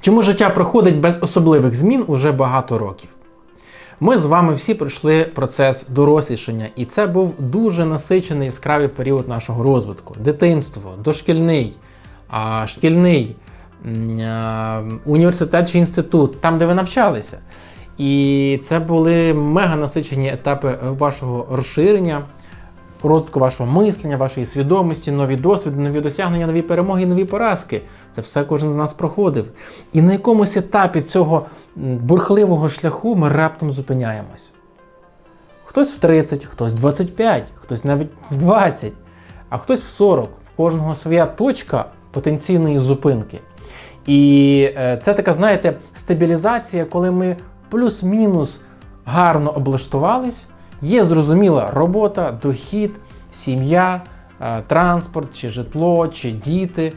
Чому життя проходить без особливих змін уже багато років? Ми з вами всі пройшли процес дорослішання, і це був дуже насичений яскравий період нашого розвитку: дитинство, дошкільний, шкільний, університет чи інститут, там, де ви навчалися. І це були мега насичені етапи вашого розширення, розвитку вашого мислення, вашої свідомості, нові досвіди, нові досягнення, нові перемоги, нові поразки. Це все кожен з нас проходив. І на якомусь етапі цього бурхливого шляху ми раптом зупиняємось. Хтось в 30, хтось в 25, хтось навіть в 20, а хтось в 40. В кожного своя точка потенційної зупинки. І е, це така, знаєте, стабілізація, коли ми плюс-мінус гарно облаштувались, є зрозуміла робота, дохід, сім'я, е, транспорт, чи житло, чи діти.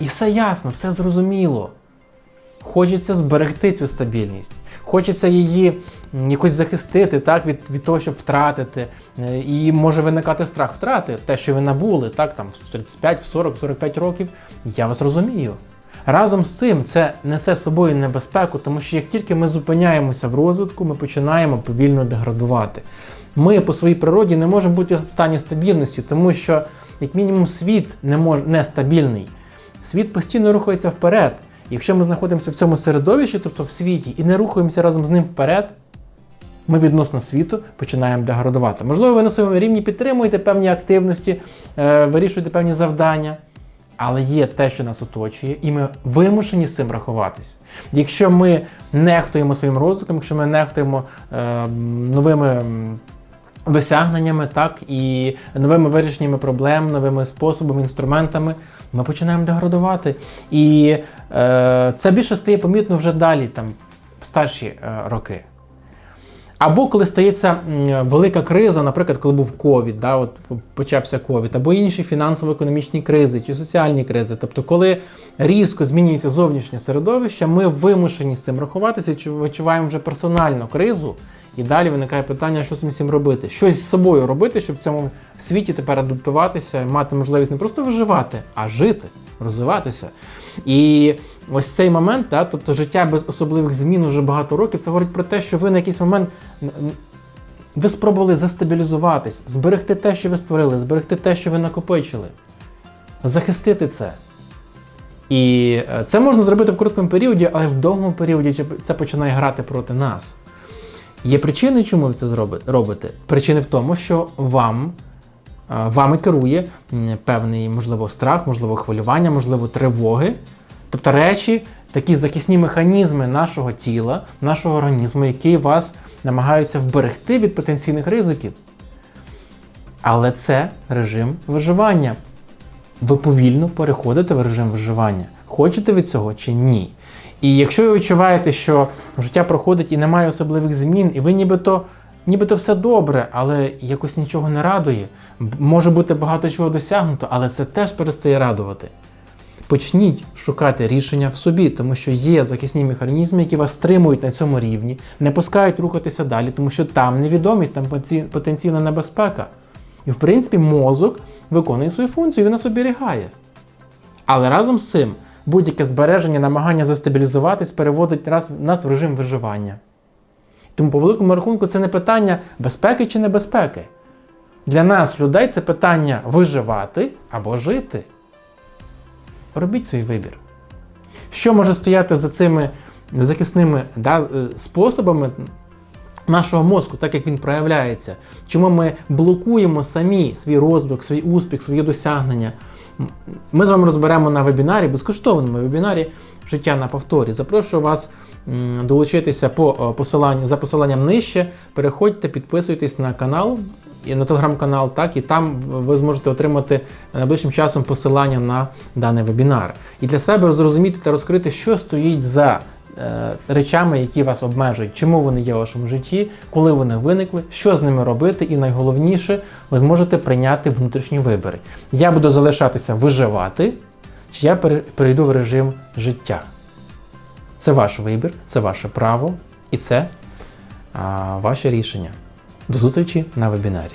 І все ясно, все зрозуміло. Хочеться зберегти цю стабільність, хочеться її якось захистити так, від, від того, щоб втратити. Е, І може виникати страх втрати, те, що ви набули, так, там, в 35, в 40, в 45 років. Я вас розумію. Разом з цим це несе з собою небезпеку, тому що як тільки ми зупиняємося в розвитку, ми починаємо повільно деградувати. Ми по своїй природі не можемо бути в стані стабільності, тому що, як мінімум, світ не мож... нестабільний. Світ постійно рухається вперед. Якщо ми знаходимося в цьому середовищі, тобто в світі, і не рухаємося разом з ним вперед, ми відносно світу починаємо деградувати. Можливо, ви на своєму рівні підтримуєте певні активності, е, вирішуєте певні завдання, але є те, що нас оточує, і ми вимушені з цим рахуватись. Якщо ми нехтуємо своїм розвитком, якщо ми нехтуємо е, новими. Досягненнями, так, і новими вирішеннями проблем, новими способами, інструментами, ми починаємо деградувати. І е, це більше стає помітно вже далі, там, в старші е, роки. Або коли стається велика криза, наприклад, коли був ковід, да, от почався ковід, або інші фінансово-економічні кризи чи соціальні кризи. Тобто, коли різко змінюється зовнішнє середовище, ми вимушені з цим рахуватися, чи відчуваємо вже персональну кризу. І далі виникає питання, що з цим робити. Щось з собою робити, щоб в цьому світі тепер адаптуватися, мати можливість не просто виживати, а жити, розвиватися. І ось цей момент, та, тобто життя без особливих змін уже багато років, це говорить про те, що ви на якийсь момент ви спробували застабілізуватись, зберегти те, що ви створили, зберегти те, що ви накопичили, захистити це. І е, це можна зробити в короткому періоді, але в довгому періоді це- починає грати проти нас. Є причини, чому ви це робите. Причини в тому, що вам, вами керує певний, можливо, страх, можливо, хвилювання, можливо, тривоги. Тобто речі, такі захисні механізми нашого тіла, нашого організму, які вас намагаються вберегти від потенційних ризиків. Але це режим виживання. Ви повільно переходите в режим виживання. Хочете ви цього чи ні? І якщо ви відчуваєте, що життя проходить і немає особливих змін, і ви нібито, нібито все добре, але якось нічого не радує, може бути багато чого досягнуто, але це теж перестає радувати. Почніть шукати рішення в собі, тому що є захисні механізми, які вас стримують на цьому рівні, не пускають рухатися далі, тому що там невідомість, там потенційна небезпека. І в принципі мозок виконує свою функцію, він нас оберігає. Але разом з цим будь-яке збереження, намагання застабілізуватись переводить нас в режим виживання. Тому, по великому рахунку, це не питання безпеки чи небезпеки. Для нас, людей, це питання виживати або жити. Робіть свій вибір. Що може стояти за цими захисними да, е, способами нашого мозку, так як він проявляється? Чому ми блокуємо самі свій розвиток, свій успіх, свої досягнення? Ми з вами розберемо на вебінарі, безкоштовному вебінарі Життя на повторі. Запрошую вас долучитися по е, посиланню за посиланням нижче. Переходьте, підписуйтесь на канал і на телеграм-канал, так і там ви зможете отримати найближчим часом посилання на даний вебінар. І для себе зрозуміти та розкрити, що стоїть за е, речами, які вас обмежують, чому вони є у вашому житті, коли вони виникли, що з ними робити, і найголовніше, ви зможете прийняти внутрішні вибори. Я буду залишатися виживати, чи я перейду в режим життя. Це ваш вибір, це ваше право і це а, ваше рішення. До зустрічі на вебінарі.